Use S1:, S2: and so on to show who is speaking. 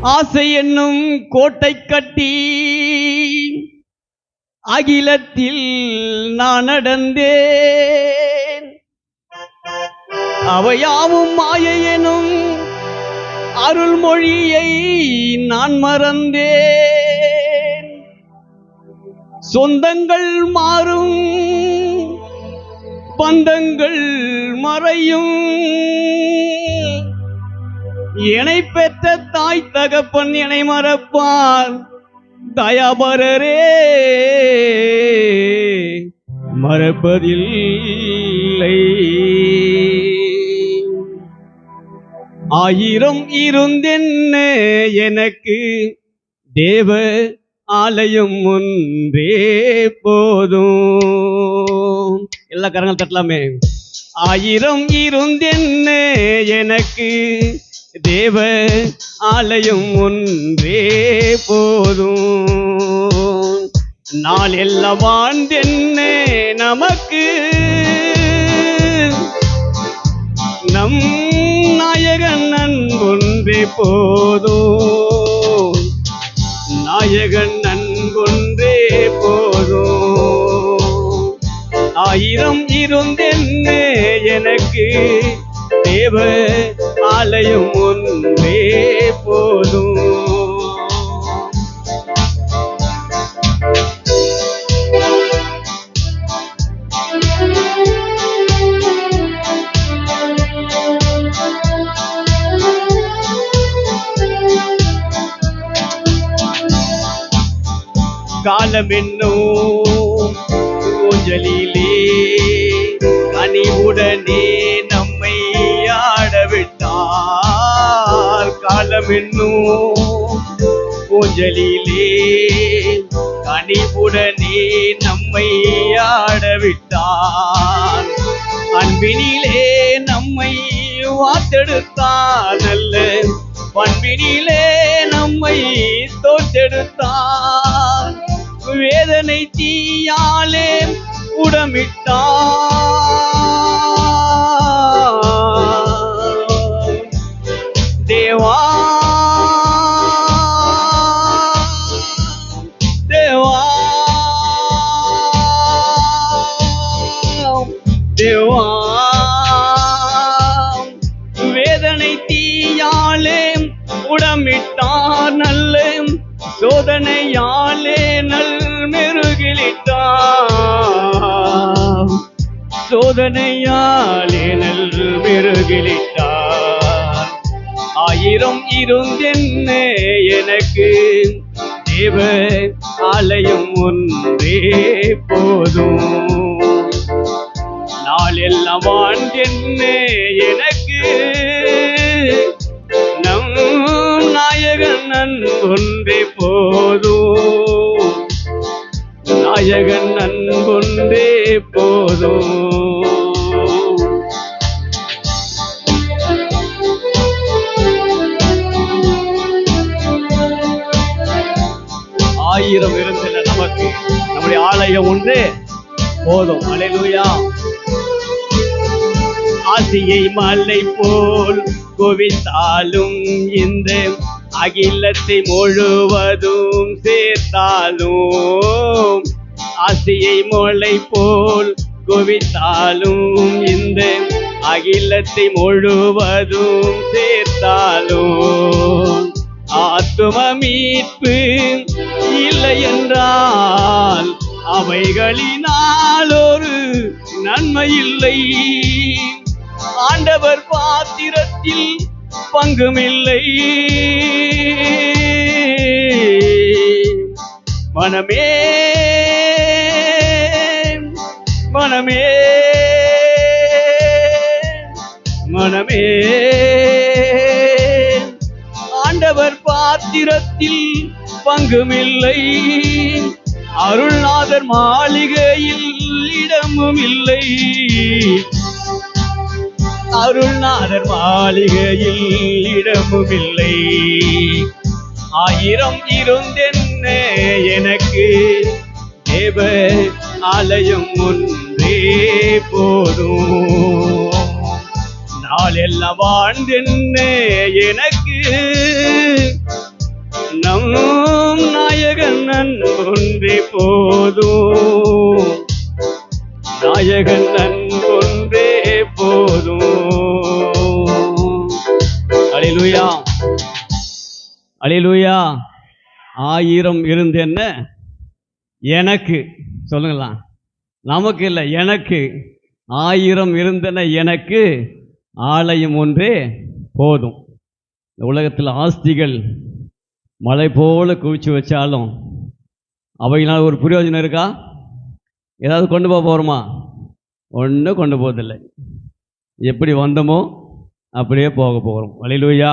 S1: ஆசை என்னும் கோட்டை கட்டி அகிலத்தில் நான் நடந்தேன். அவையாவும் மாயை எனும் அருள்மொழியை நான் மறந்தேன். சொந்தங்கள் மாறும் பந்தங்கள் மறையும். இணை பெற்ற தாய் தகப்பன் என்னை மறப்பார். தயாபரரே. மறப்பதில்லை. ஆயிரம் இருந்தென்ன எனக்கு தேவ ஆலயம் ஒன்றே போதும். எல்லா கரங்கள் தட்டலாமே. ஆயிரம் இருந்தென்ன எனக்கு தேவ ஆலயம் ஒன்றே போதும். நாள் எல்லாம் வாழ்ந்தென்ன நமக்கு? நம் நாயகன் அன்பொன்றே போதும். நாயகன் அன்பொன்றே போதும். ஆயிரம் இருந்தென்ன எனக்கு? தேவ ஆலயம் ஒன்றே போதும். காலம் என்னும் ஊஞ்சலிலே அஞ்சலிலே கனிவுடனே நம்மை ஆடவிட்டார் அன்பினிலே நம்மை வாத்தெடுத்தார் நல்ல பண்பினிலே நம்மை தோற்றெடுத்தார் வேதனை தீயாலே உடமிட்டார் தேவா தேவா வேதனை தீயாலே உடமிட்டார் நல்ல சோதனையாலே நல் மெருகிலிட்டார். சோதனையாலே நல் மெருகிலிட்டார். ஆயிரம் இருந்தென்ன எனக்கு தேவ ஆலயம் ஒன்றே. நாளெல்லாம் என்ன எனக்கு. நம் நாயகன் அன்பொன்றே போதும் நாயகன் அன்பொன்றே போதும் ஆயிரம் இருந்தன நமக்கு. நம்முடைய ஆலயம் ஒன்றே. போதும். அலையிலுயா. ஆசியை மலை போல் குவித்தாலும் இந்த அகிலத்தை முழுவதும் சேர்த்தாலும் ஆசியை மலை போல் குவித்தாலும் இந்த அகிலத்தை முழுவதும் சேர்த்தாலும். ஆத்தும மீட்பு இல்லை என்றால் அவைகளினால் ஒரு நன்மை இல்லை. ஆண்டவர் பாத்திரத்தில் பங்குமில்லை. மனமே மனமே மனமே. ஆண்டவர் பாத்திரத்தில் பங்குமில்லை. அருள்நாதர் மாளிகையில் இடமும் இல்லை அருள்நாதர் மாளிகையில் இடமும் இல்லை ஆயிரம் இருந்தென்ன எனக்கு தேவ ஆலயம் ஒன்றே போதும். நாளெல்லாம் வாழ்ந்தென்ன எனக்கு அலையலூயா. அலையலூயா. ஆயிரம் இருந்து என்ன எனக்கு சொல்லுங்களா நமக்கு இல்லை எனக்கு. ஆயிரம் இருந்தன எனக்கு ஆலயம் ஒன்றே போதும். இந்த உலகத்தில் ஆஸ்திகள் மலை போல குவிச்சு வச்சாலும் அவையினால் ஒரு பிரயோஜனம் இருக்கா? ஏதாவது கொண்டு போக போகிறோமா ஒன்றும் கொண்டு போவதில்லை. எப்படி வந்தோமோ அப்படியே போக போகிறோம். வழியிலுயா